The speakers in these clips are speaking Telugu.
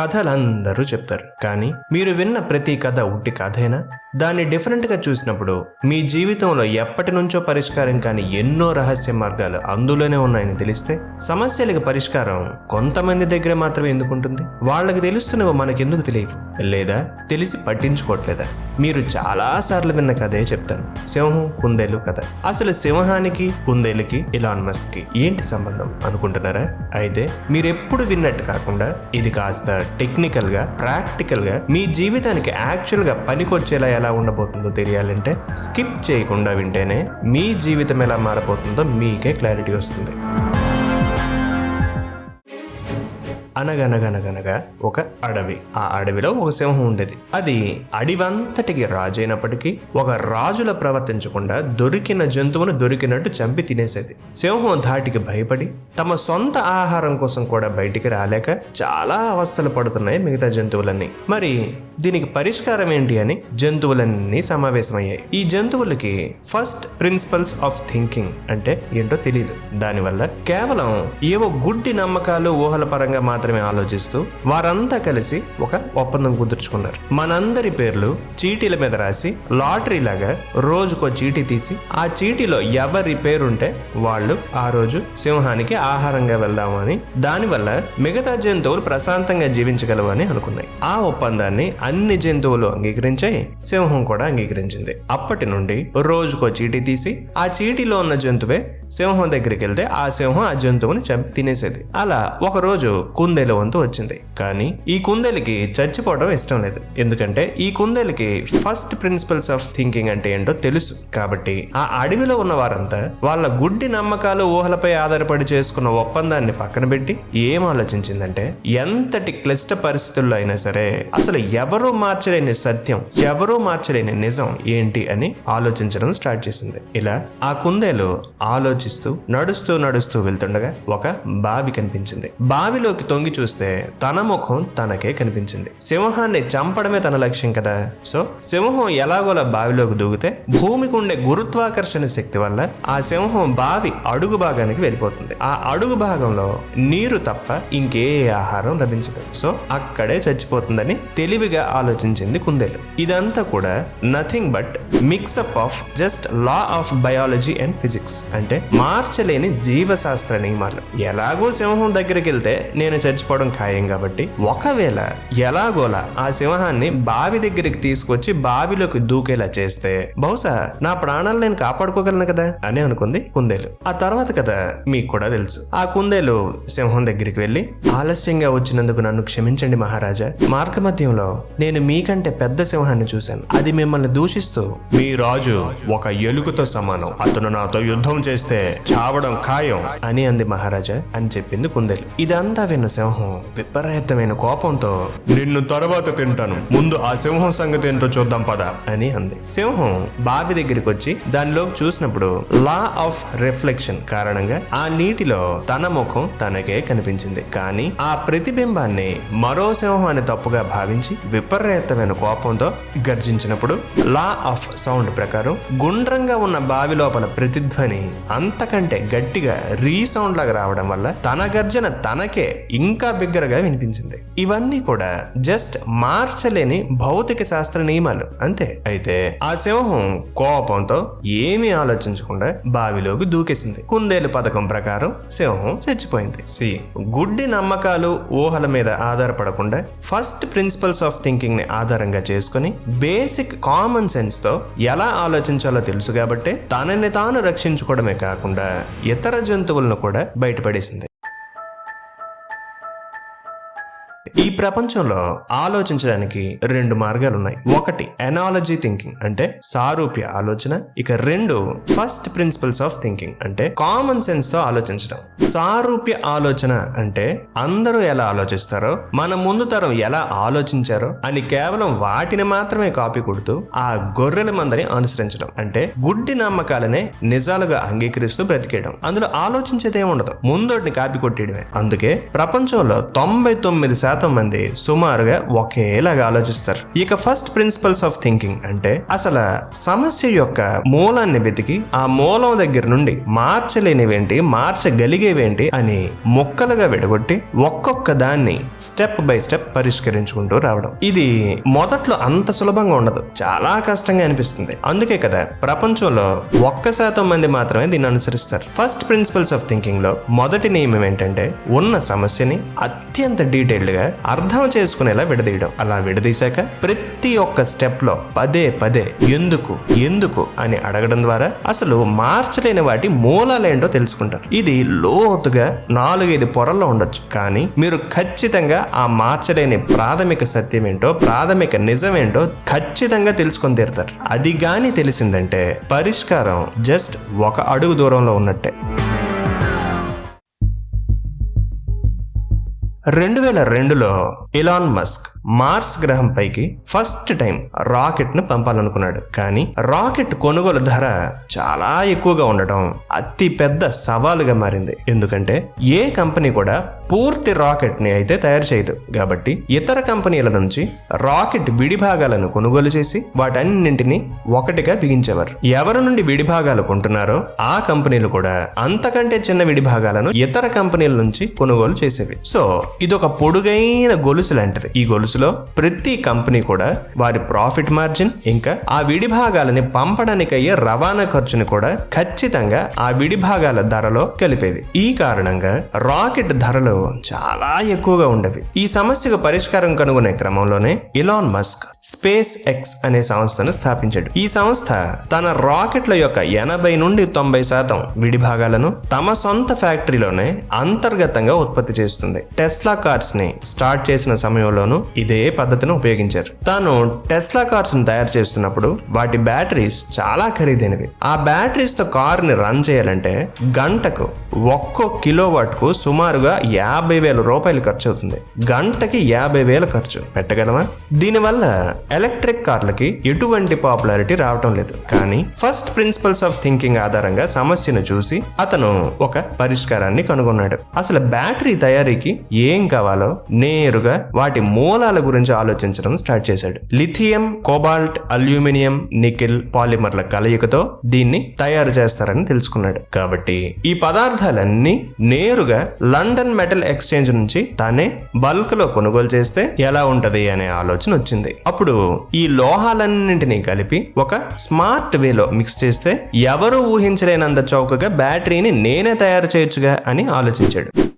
కథలందరూ చెప్పారు. కానీ మీరు విన్న ప్రతి కథ ఉట్టి కథేనా దాన్ని డిఫరెంట్గా చూసినప్పుడు మీ జీవితంలో ఎప్పటి నుంచో పరిష్కారం కాని ఎన్నో రహస్య మార్గాలు అందులోనే ఉన్నాయని తెలిస్తే సమస్యలకు పరిష్కారం కొంతమంది దగ్గర మాత్రమే ఎందుకు ఉంటుంది? వాళ్ళకి తెలుస్తున్నవి మనకెందుకు తెలియవు. లేదా తెలిసి పట్టించుకోవట్లేదా? మీరు చాలా సార్లు విన్న కథే చెప్తాను. సింహం కుందేలు కథ. అసలు సింహానికి కుందేలుకి ఇలాన్ మస్క్కి ఏంటి సంబంధం అనుకుంటున్నారా? అయితే మీరు ఎప్పుడు విన్నట్టు కాకుండా ఇది కాస్త టెక్నికల్గా ప్రాక్టికల్గా మీ జీవితానికి యాక్చువల్గా పనికొచ్చేలా ఎలా ఉండబోతుందో తెలియాలంటే స్కిప్ చేయకుండా వింటేనే మీ జీవితం ఎలా మారబోతుందో మీకే క్లారిటీ వస్తుంది. అనగనగనగనగా ఒక అడవి. ఆ అడవిలో ఒక సింహం ఉండేది. అది అడివంతటికి రాజైనప్పటికీ ఒక రాజుల ప్రవర్తించకుండా దొరికిన జంతువును దొరికినట్టు చంపి తినేసేది. సింహం ధాటికి భయపడి తమ సొంత ఆహారం కోసం కూడా బయటికి రాలేక చాలా అవస్థలు పడుతున్నాయి మిగతా జంతువులన్నీ. మరి దీనికి పరిష్కారం ఏంటి అని జంతువులన్నీ సమావేశమయ్యాయి. ఈ జంతువులకి ఫస్ట్ ప్రిన్సిపల్స్ ఆఫ్ థింకింగ్ అంటే ఏంటో తెలియదు దానివల్ల కేవలం ఏవో గుడ్డి నమ్మకాలు ఊహల పరంగా మాత్రమే ఆలోచిస్తూ వారంతా కలిసి ఒక ఒప్పందం కుదుర్చుకున్నారు. మనందరి పేర్లు చీటీల మీద రాసి లాటరీ లాగా రోజుకో చీటీ తీసి ఆ చీటీలో ఎవరి పేరుంటే వాళ్ళు ఆ రోజు సింహానికి ఆహారంగా వెళ్దామని దానివల్ల మిగతా జంతువులు ప్రశాంతంగా జీవించగలవని అనుకున్నాయి. ఆ ఒప్పందాన్ని అన్ని జంతువులు అంగీకరించాయి సింహం కూడా అంగీకరించింది. అప్పటి నుండి రోజుకో చీటీ తీసి ఆ చీటీలో ఉన్న జంతువే సింహం దగ్గరికి వెళ్తే ఆ సింహం ఆ జంతువుని చంపి తినేసేది. అలా ఒక రోజు కుందేలు వంతు వచ్చింది. కానీ ఈ కుందేలికి చచ్చిపోవడం ఇష్టం లేదు. ఎందుకంటే ఈ కుందేలికి ఫస్ట్ ప్రిన్సిపల్స్ ఆఫ్ థింకింగ్ అంటే ఏంటో తెలుసు. కాబట్టి ఆ అడవిలో ఉన్న వారంతా వాళ్ళ గుడ్డి నమ్మకాలు ఊహలపై ఆధారపడి చేసుకున్న ఒప్పందాన్ని పక్కన పెట్టి ఏం ఆలోచించిందంటే ఎంతటి క్లిష్ట పరిస్థితుల్లో అయినా సరే అసలు ఎవరూ మార్చలేని సత్యం ఎవరూ మార్చలేని నిజం ఏంటి అని ఆలోచించడం స్టార్ట్ చేసింది. ఇలా ఆ కుందేలు ఆలోచిస్తూ నడుస్తూ నడుస్తూ వెళ్తుండగా ఒక బావి కనిపించింది. బావిలోకి తొంగి చూస్తే తన ముఖం తనకే కనిపించింది. సింహాన్ని చంపడమే తన లక్ష్యం కదా. సో సింహం ఎలాగోలా బావిలోకి దూకితే భూమికి ఉండే గురుత్వాకర్షణ శక్తి వల్ల ఆ సింహం బావి అడుగు భాగానికి వెళ్ళిపోతుంది. ఆ అడుగు భాగంలో నీరు తప్ప ఇంకే ఆహారం లభించదు. సో అక్కడే చచ్చిపోతుందని తెలివిగా ఆలోచించింది కుందేలు. ఇదంతా కూడా nothing but mix up of just law of biology and physics అంటే మార్చలేని జీవశాస్త్ర నియమాలు. ఎలాగో సింహం దగ్గరికి వెళ్తే నేను చచ్చిపోవడం ఖాయం కాబట్టి ఒకవేళ ఎలాగోలా ఆ సింహాన్ని బావి దగ్గరికి తీసుకొచ్చి బావిలోకి దూకేలా చేస్తే బహుశా నా ప్రాణాలు నేను కాపాడుకోగలను కదా అని అనుకుంది కుందేలు. ఆ తర్వాత కదా మీకు కూడా తెలుసు. ఆ కుందేలు సింహం దగ్గరికి వెళ్ళి ఆలస్యంగా వచ్చినందుకు నన్ను క్షమించండి మహారాజా. మార్గమధ్యంలో నేను మీకంటే పెద్ద సింహాన్ని చూశాను. అది మిమ్మల్ని దూషిస్తూ మీ రాజు ఒక ఎలుకతో సమానం. అతను నాతో యుద్ధం చేస్తే చావడం ఖాయం అని అంది మహారాజా అని చెప్పింది కుందేలు. ఇదంతా విన్న సింహం విపరీతమైన కోపంతో నిన్ను తర్వాత తింటాను. ముందు ఆ సింహం సంగతి ఏంటో చూద్దాం పద. అని అంది. సింహం బావి దగ్గరికి వచ్చి దానిలోకి చూసినప్పుడు లా ఆఫ్ రిఫ్లెక్షన్ కారణంగా ఆ నీటిలో తన ముఖం తనకే కనిపించింది. కానీ ఆ ప్రతిబింబాన్ని మరో సింహం అని తప్పుగా భావించి విపరీతమైన కోపంతో గర్జించినప్పుడు లా ఆఫ్ సౌండ్ ప్రకారం గుండ్రంగా ఉన్న బావి లోపల ప్రతిధ్వని అంతకంటే గట్టిగా రీసౌండ్ లాగా రావడం వల్ల తన గర్జన తనకే ఇంకా బిగ్గరగా వినిపించింది. ఇవన్నీ కూడా జస్ట్ మార్చలేని భౌతిక శాస్త్ర నియమాలు. అంతే. అయితే ఆ సింహం కోపంతో ఏమీ ఆలోచించకుండా బావిలోకి దూకేసింది. కుందేలు పథకం ప్రకారం సింహం చచ్చిపోయింది. సి గుడ్డి నమ్మకాలు ఊహల మీద ఆధారపడకుండా ఫస్ట్ ప్రిన్సిపల్స్ ఆఫ్ థింకింగ్ని ఆధారంగా చేసుకుని బేసిక్ కామన్ సెన్స్తో ఎలా ఆలోచించాలో తెలుసు కాబట్టి తనని తాను రక్షించుకోవడమే కాకుండా ఇతర జంతువులను కూడా బయటపడేసింది. ఈ ప్రపంచంలో ఆలోచించడానికి రెండు మార్గాలు ఉన్నాయి ఒకటి ఎనాలజీ థింకింగ్ అంటే సారూప్య ఆలోచన. ఇక రెండు ఫస్ట్ ప్రిన్సిపల్స్ ఆఫ్ థింకింగ్ అంటే కామన్ సెన్స్తో ఆలోచించడం. సారూప్య ఆలోచన అంటే అందరూ ఎలా ఆలోచిస్తారో మన ముందు తరం ఎలా ఆలోచించారో అని కేవలం వాటిని మాత్రమే కాపీ కొడుతూ ఆ గొర్రెల మందని అనుసరించడం. అంటే గుడ్డి నమ్మకాలనే నిజాలుగా అంగీకరిస్తూ బ్రతికేయడం. అందులో ఆలోచించేదే ఉండదు ముందోటిని కాపీ కొట్టేయడమే. అందుకే ప్రపంచంలో తొంభై తొమ్మిది శాతం శాతం మంది సుమారుగా ఒకేలాగా ఆలోచిస్తారు. ఇక ఫస్ట్ ప్రిన్సిపల్స్ ఆఫ్ థింకింగ్ అంటే అసలు సమస్య యొక్క మూలాన్ని వెతికి ఆ మూలం దగ్గర నుండి మార్చలేనివేంటి మార్చగలిగేవేంటి అని ముక్కలుగా విడగొట్టి ఒక్కొక్క దాన్ని స్టెప్ బై స్టెప్ పరిష్కరించుకుంటూ రావడం. ఇది మొదట్లో అంత సులభంగా ఉండదు. చాలా కష్టంగా అనిపిస్తుంది. అందుకే కదా ప్రపంచంలో ఒక్క శాతం మంది మాత్రమే దీన్ని అనుసరిస్తారు. ఫస్ట్ ప్రిన్సిపల్స్ ఆఫ్ థింకింగ్లో మొదటి నియమం ఏంటంటే ఉన్న సమస్యని అత్యంత డీటెయిల్డ్గా అర్థం చేసుకునేలా విడదీయడం. అలా విడదీశాక ప్రతి ఒక్క స్టెప్లో పదే పదే ఎందుకు ఎందుకు అని అడగడం ద్వారా అసలు మార్చలేని వాటి మూలాలేంటో తెలుసుకుంటారు. ఇది లోతుగా నాలుగైదు పొరల్లో ఉండొచ్చు. కానీ మీరు ఖచ్చితంగా ఆ మార్చలేని ప్రాథమిక సత్యం ఏంటో ప్రాథమిక నిజమేంటో ఖచ్చితంగా తెలుసుకొని తీరుతారు. అది గాని తెలిసిందంటే పరిష్కారం జస్ట్ ఒక అడుగు దూరంలో ఉన్నట్టే. రెండు వేల రెండులో ఇలాన్ మస్క్ మార్స్ గ్రహంపైకి ఫస్ట్ టైం రాకెట్ను పంపాలనుకున్నాడు. కానీ రాకెట్ కొనుగోలు ధర చాలా ఎక్కువగా ఉండటం అతి పెద్ద సవాలుగా మారింది. ఎందుకంటే ఏ కంపెనీ కూడా పూర్తి రాకెట్ని అయితే తయారు చేయదు. కాబట్టి ఇతర కంపెనీల నుంచి రాకెట్ విడిభాగాలను కొనుగోలు చేసి వాటన్నింటినీ ఒకటిగా బిగించేవారు. ఎవరి నుండి విడిభాగాలు కొంటున్నారో ఆ కంపెనీలు కూడా అంతకంటే చిన్న విడిభాగాలను ఇతర కంపెనీల నుంచి కొనుగోలు చేసేవి. సో ఇది ఒక పొడుగైన గొలుసు లాంటిది. ఈ గొలుసు గొలుసులో ప్రతి కంపెనీ కూడా వారి ప్రాఫిట్ మార్జిన్ ఇంకా ఆ విడిభాగాలని పంపడానికి అయ్యే రవాణా ఖర్చుని కూడా ఖచ్చితంగా ఆ విడిభాగాల ధరలో కలిపేది. ఈ కారణంగా రాకెట్ ధరలు చాలా ఎక్కువగా ఉండేవి. ఈ సమస్యకు పరిష్కారం కనుగొనే క్రమంలోనే ఇలాన్ మస్క్ స్పేస్ ఎక్స్ అనే సంస్థను స్థాపించాడు. ఈ సంస్థ తన రాకెట్ల యొక్క ఎనభై నుండి తొంభై శాతం విడిభాగాలను తమ సొంత ఫ్యాక్టరీలోనే అంతర్గతంగా ఉత్పత్తి చేస్తుంది. టెస్లా కార్స్ని స్టార్ట్ చేసిన సమయంలోనూ ఇదే పద్ధతిని ఉపయోగించారు. తాను టెస్లా కార్స్ను తయారు చేస్తున్నప్పుడు వాటి బ్యాటరీస్ చాలా ఖరీదైనవి. ఆ బ్యాటరీస్తో కార్ని రన్ చేయాలంటే గంటకు ఒక్కో కిలో కు సుమారుగా యాభై వేల రూపాయలు ఖర్చు అవుతుంది. గంటకి యాభై వేల ఖర్చు. పెట్టగలమా దీనివల్ల ఎలక్ట్రిక్ కార్లకి ఎటువంటి పాపులారిటీ రావటం లేదు. కానీ ఫస్ట్ ప్రిన్సిపల్స్ ఆఫ్ థింకింగ్ ఆధారంగా సమస్యను చూసి అతను ఒక పరిష్కారాన్ని కనుగొన్నాడు. అసలు బ్యాటరీ తయారీకి ఏం కావాలో నేరుగా వాటి మూల ఖనిజాల గురించి ఆలోచించడం స్టార్ట్ చేశాడు. లిథియం కోబాల్ట్ అల్యూమినియం నికెల్ పాలిమర్ల కలయికతో దీన్ని తయారు చేస్తారని తెలుసుకున్నాడు. కాబట్టి ఈ పదార్థాలన్నీ నేరుగా లండన్ మెటల్ ఎక్స్చేంజ్ నుంచి తానే బల్క్లో కొనుగోలు చేస్తే ఎలా ఉంటది అనే ఆలోచన వచ్చింది. అప్పుడు ఈ లోహాలన్నింటినీ కలిపి ఒక స్మార్ట్ వేలో మిక్స్ చేస్తే ఎవరు ఊహించలేనంత చౌకగా బ్యాటరీని నేనే తయారు చేయొచ్చుగా అని ఆలోచించాడు.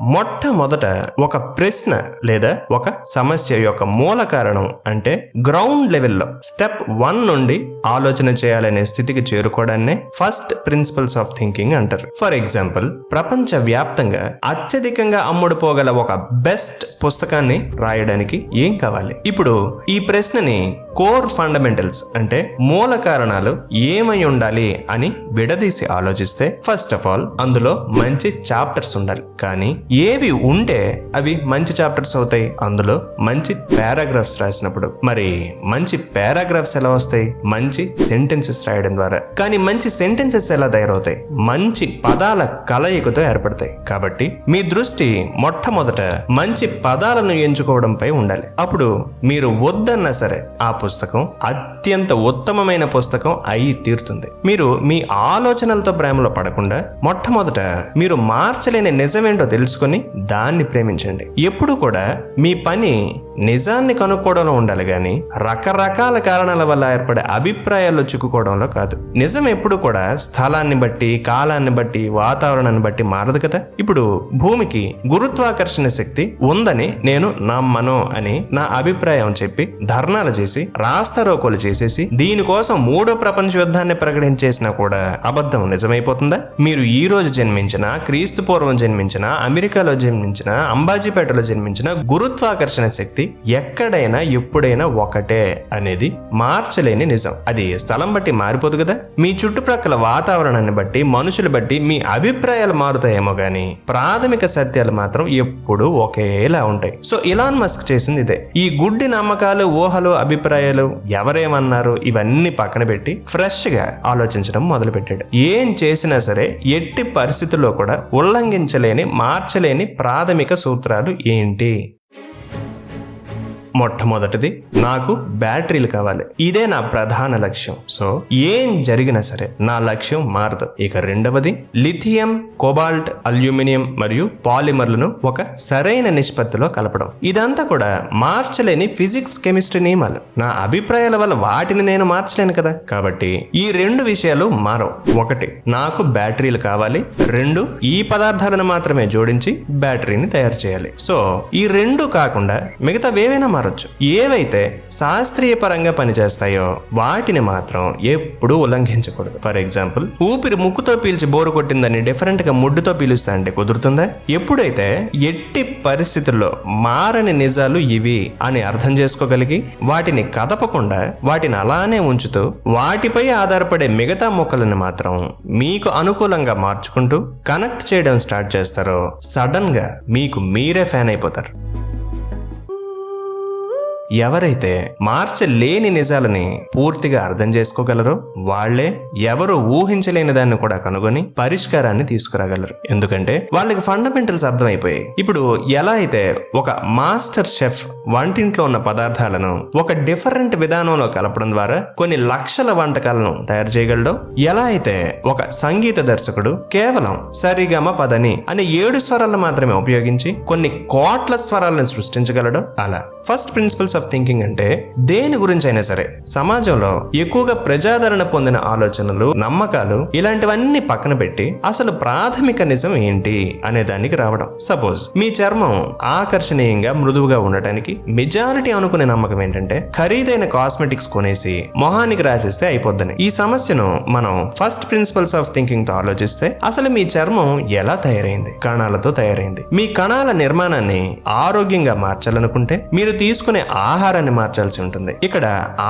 మొట్టమొదట ఒక ప్రశ్న లేదా ఒక సమస్య యొక్క మూల కారణం అంటే గ్రౌండ్ లెవెల్లో స్టెప్ వన్ నుండి ఆలోచన చేయాలనే స్థితికి చేరుకోవడాన్నే ఫస్ట్ ప్రిన్సిపల్స్ ఆఫ్ థింకింగ్ అంటారు. ఫర్ ఎగ్జాంపుల్ ప్రపంచ వ్యాప్తంగా అత్యధికంగా అమ్ముడుపోగల ఒక బెస్ట్ పుస్తకాన్ని రాయడానికి ఏం కావాలి? ఇప్పుడు ఈ ప్రశ్నని కోర్ ఫండమెంటల్స్ అంటే మూల కారణాలు ఏమై ఉండాలి అని విడదీసి ఆలోచిస్తే ఫస్ట్ ఆఫ్ ఆల్ అందులో మంచి చాప్టర్స్ ఉండాలి. కానీ ఏవి ఉంటే అవి మంచి చాప్టర్స్ అవుతాయి. అందులో మంచి పారాగ్రాఫ్స్ రాసినప్పుడు మరి మంచి పారాగ్రాఫ్స్ ఎలా వస్తాయి? మంచి సెంటెన్సెస్ రాయడం ద్వారా. కానీ మంచి సెంటెన్సెస్ ఎలా తయారవుతాయి? మంచి పదాల కలయికతో ఏర్పడతాయి. కాబట్టి మీ దృష్టి మొట్టమొదట మంచి పదాలను ఎంచుకోవడంపై ఉండాలి. అప్పుడు మీరు వద్దన్నా సరే ఆ పుస్తకం అత్యంత ఉత్తమమైన పుస్తకం అయి తీరుతుంది. మీరు మీ ఆలోచనలతో ప్రేమలో పడకుండా మొట్టమొదట మీరు మార్చలేని నిజమేంటో తెలుసుకొని దాన్ని ప్రేమించండి. ఎప్పుడు కూడా మీ పని నిజాన్ని కనుక్కోవడంలో ఉండాలి కానీ రకరకాల కారణాల వల్ల ఏర్పడే అభిప్రాయాల్లో చిక్కుకోవడంలో కాదు. నిజం ఎప్పుడు కూడా స్థలాన్ని బట్టి కాలాన్ని బట్టి వాతావరణాన్ని బట్టి మారదు కదా? ఇప్పుడు భూమికి గురుత్వాకర్షణ శక్తి ఉందని నేను నమ్మను అని నా అభిప్రాయం చెప్పి ధర్నాలు చేసి రాస్తారోకోలు చేసేసి దీనికోసం మూడో ప్రపంచ యుద్ధాన్ని ప్రకటించేసినా కూడా అబద్ధం నిజమైపోతుందా? మీరు ఈ రోజు జన్మించిన క్రీస్తు పూర్వం జన్మించిన అమెరికాలో జన్మించిన అంబాజీపేటలో జన్మించిన గురుత్వాకర్షణ శక్తి ఎక్కడైనా ఎప్పుడైనా ఒకటే అనేది మార్చలేని నిజం. అది స్థలం బట్టి మారిపోదు కదా. మీ చుట్టుప్రక్కల వాతావరణాన్ని బట్టి మనుషులు బట్టి మీ అభిప్రాయాలు మారుతాయేమో కానీ ప్రాథమిక సత్యాలు మాత్రం ఎప్పుడూ ఒకేలా ఉంటాయి. సో ఇలాన్ మస్క్ చేసింది ఇదే. ఈ గుడ్డి నమ్మకాలు ఊహలు అభిప్రాయాలు ఎవరేమన్నారు ఇవన్నీ పక్కన పెట్టి ఫ్రెష్గా ఆలోచించడం మొదలుపెట్టాడు. ఏం చేసినా సరే ఎట్టి పరిస్థితుల్లో కూడా ఉల్లంఘించలేని మార్చలేని ప్రాథమిక సూత్రాలు ఏంటి? మొట్టమొదటిది నాకు బ్యాటరీలు కావాలి. ఇదే నా ప్రధాన లక్ష్యం. సో ఏం జరిగినా సరే నా లక్ష్యం మారదు. ఇక రెండవది లిథియం కోబాల్ట్ అల్యూమినియం మరియు పాలిమర్లను ఒక సరైన నిష్పత్తిలో కలపడం. ఇదంతా కూడా మార్చలేని ఫిజిక్స్ కెమిస్ట్రీ నియమాలు. నా అభిప్రాయాల వల్ల వాటిని నేను మార్చలేను కదా. కాబట్టి ఈ రెండు విషయాలు మారవు. ఒకటి నాకు బ్యాటరీలు కావాలి. రెండు ఈ పదార్థాలను మాత్రమే జోడించి బ్యాటరీని తయారు చేయాలి. సో ఈ రెండు కాకుండా మిగతా ఏవైనా మారచ్చు. ఏవైతే శాస్త్రీయ పరంగా పనిచేస్తాయో వాటిని మాత్రం ఎప్పుడూ ఉల్లంఘించకూడదు. ఫర్ ఎగ్జాంపుల్ ఊపిరి ముక్కుతో పీల్చి బోరు కొట్టిందని డిఫరెంట్గా ముడ్డుతో పీలుస్తా అంటే కుదురుతుందా? ఎప్పుడైతే ఎట్టి పరిస్థితుల్లో మారని నిజాలు ఇవి అని అర్థం చేసుకోగలిగి వాటిని కదపకుండా వాటిని అలానే ఉంచుతూ వాటిపై ఆధారపడే మిగతా మొక్కలను మాత్రం మీకు అనుకూలంగా మార్చుకుంటూ కనెక్ట్ చేయడం స్టార్ట్ చేస్తారో సడన్గా మీకు మీరే ఫ్యాన్ అయిపోతారు. ఎవరైతే మార్చలేని నిజాలని పూర్తిగా అర్థం చేసుకోగలరో వాళ్ళే ఎవరు ఊహించలేని దాన్ని కూడా కనుగొని పరిష్కారాన్ని తీసుకురాగలరు. ఎందుకంటే వాళ్ళకి ఫండమెంటల్స్ అర్థమైపోయాయి. ఇప్పుడు ఎలా అయితే ఒక మాస్టర్ షెఫ్ వంటింట్లో ఉన్న పదార్థాలను ఒక డిఫరెంట్ విధానంలో కలపడం ద్వారా కొన్ని లక్షల వంటకాలను తయారు చేయగలడో ఎలా అయితే ఒక సంగీత దర్శకుడు కేవలం సరిగమ పదని అనే ఏడు స్వరాలను మాత్రమే ఉపయోగించి కొన్ని కోట్ల స్వరాలను సృష్టించగలడో అలా ఫస్ట్ ప్రిన్సిపల్స్ ఆఫ్ థింకింగ్ అంటే దేని గురించి అయినా సరే సమాజంలో ఎక్కువగా ప్రజాదరణ పొందిన ఆలోచనలు నమ్మకాలు ఇలాంటివన్నీ పక్కన పెట్టి అసలు ప్రాథమిక నిజం ఏంటి అనే దానికి రావడం. సపోజ్ మీ చర్మం ఆకర్షణీయంగా మృదువుగా ఉండటానికి మెజారిటీ అనుకునే నమ్మకం ఏంటంటే ఖరీదైన కాస్మెటిక్స్ కొనేసి మొహానికి రాసేస్తే అయిపోద్దని. ఈ సమస్యను మనం ఫస్ట్ ప్రిన్సిపల్స్ ఆఫ్ థింకింగ్తో ఆలోచిస్తే అసలు మీ చర్మం ఎలా తయారైంది? కణాలతో తయారైంది. మీ కణాల నిర్మాణాన్ని ఆరోగ్యంగా మార్చాలనుకుంటే మీరు తీసుకునే ఆహారాన్ని మార్చాల్సి ఉంటుంది. ఇక్కడ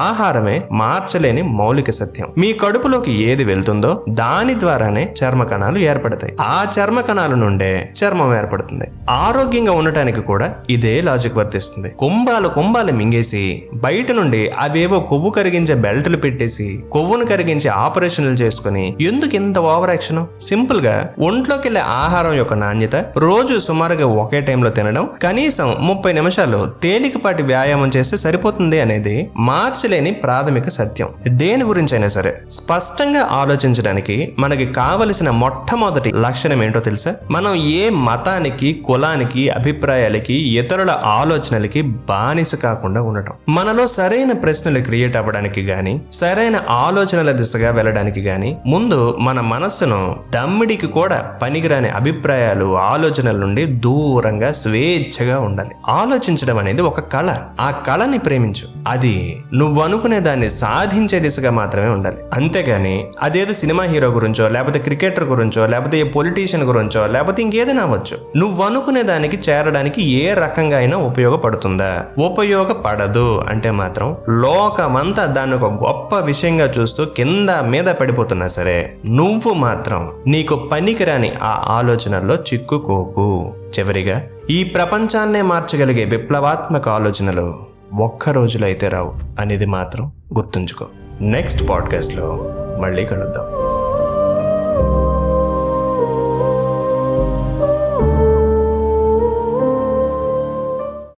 ఆహారమే మార్చలేని మౌలిక సత్యం. మీ కడుపులోకి ఏది వెళ్తుందో దాని ద్వారానే చర్మ కణాలు ఏర్పడతాయి. ఆ చర్మ కణాల నుండే చర్మం ఏర్పడుతుంది. ఆరోగ్యంగా ఉండటానికి కూడా ఇదే లాజిక్ వర్తిస్తుంది. కుంభాలు కుంభాలు మింగేసి బయట నుండి అవేవో కొవ్వు కరిగించే బెల్టులు పెట్టేసి కొవ్వును కరిగించే ఆపరేషన్లు చేసుకుని ఎందుకు ఇంత ఓవర్ యాక్షన్ సింపుల్గా ఒంట్లోకి వెళ్ళే ఆహారం యొక్క నాణ్యత రోజు సుమారుగా ఒకే టైంలో తినడం కనీసం ముప్పై నిమిషాలు తేలిక తేలికపాటి వ్యాయామం చేస్తే సరిపోతుంది అనేది మార్చలేని ప్రాథమిక సత్యం. దేని గురించైనా సరే స్పష్టంగా ఆలోచించడానికి మనకి కావలసిన మొట్టమొదటి లక్షణం ఏంటో తెలుసా? మనం ఏ మతానికి కులానికి అభిప్రాయాలకి ఇతరుల ఆలోచనలకి బానిస కాకుండా ఉండటం. మనలో సరైన ప్రశ్నలు క్రియేట్ అవ్వడానికి గాని సరైన ఆలోచనల దిశగా వెళ్ళడానికి గాని ముందు మన మనస్సును దమ్మిడికి కూడా పనికిరాని అభిప్రాయాలు ఆలోచనల నుండి దూరంగా స్వేచ్ఛగా ఉండాలి. ఆలోచించడం అనేది ఒక కళ ఆ కళని ప్రేమించు. అది నువ్వు అనుకునే దాన్ని సాధించే దిశగా మాత్రమే ఉండాలి. అంతేగాని అదేదో సినిమా హీరో గురించో లేకపోతే క్రికెటర్ గురించో లేకపోతే ఏ పొలిటీషియన్ గురించో లేకపోతే ఇంకేదైనా అవ్వచ్చు. నువ్వు అనుకునే దానికి చేరడానికి ఏ రకంగా అయినా ఉపయోగపడుతుందా? ఉపయోగపడదు అంటే మాత్రం లోకమంతా దాన్ని ఒక గొప్ప విషయంగా చూస్తూ కింద మీద పడిపోతున్నా సరే నువ్వు మాత్రం నీకు పనికిరాని ఆ ఆలోచనల్లో చిక్కుకోకు. చివరిగా ఈ ప్రపంచాన్నే మార్చగలిగే విప్లవాత్మక ఆలోచనలు ఒక్క రోజులో అయితే రావు అనేది మాత్రం గుర్తుంచుకో. నెక్స్ట్ పాడ్కాస్ట్లో మళ్ళీ కలుద్దాం.